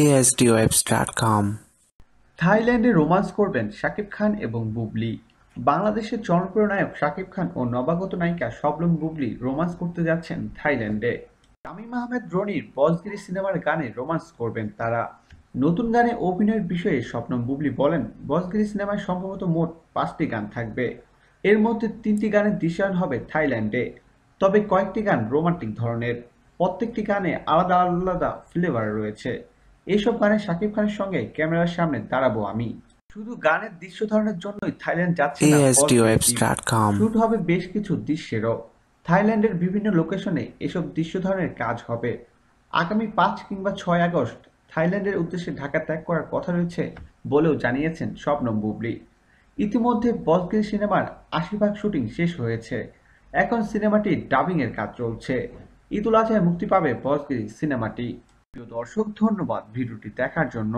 asdwebs.com. থাইল্যান্ডে romance করবেন শাকিব খান এবং বুবলি। বাংলাদেশের জনপ্রিয় নায়ক শাকিব খান ও নবাগত নায়িকা শবনম বুবলি রোমান্স করতে যাচ্ছেন থাইল্যান্ডে। শামীম আহমেদ রনির বজগিরি সিনেমার গানে রোমান্স করবেন তারা। নতুন গানে অভিনয়ের বিষয়ে স্বপ্নম বুবলি বলেন, বজগিরি সিনেমায় সম্ভবত মোট পাঁচটি গান থাকবে। এর মধ্যে তিনটি গানের দৃশ্যায়ন হবে থাইল্যান্ডে। তবে কয়েকটি গান রোমান্টিক ধরনের। প্রত্যেকটি গানে আলাদা আলাদা ফ্লেভার রয়েছে। এইসব গানে শাকিব খানের সঙ্গে ক্যামেরার সামনে দাঁড়াবো আমি। শুধু গানের দৃশ্য ধারণের জন্যই থাইল্যান্ড যাচ্ছে শুট হবে বেশ কিছু দৃশ্যেরও। থাইল্যান্ডের বিভিন্ন লোকেশনে এসব দৃশ্য ধরনের কাজ হবে। আগামী পাঁচ কিংবা ছয় আগস্ট থাইল্যান্ডের উদ্দেশ্যে ঢাকা ত্যাগ করার কথা রয়েছে বলেও জানিয়েছেন স্বপ্নম বুবলি। ইতিমধ্যে বসগিরি সিনেমার আশি ভাগ শুটিং শেষ হয়েছে। এখন সিনেমাটি ডাবিং এর কাজ চলছে। ঈদুল আজহায় মুক্তি পাবে বসগিরি সিনেমাটি। প্রিয় দর্শক ধন্যবাদ ভিডিওটি দেখার জন্য।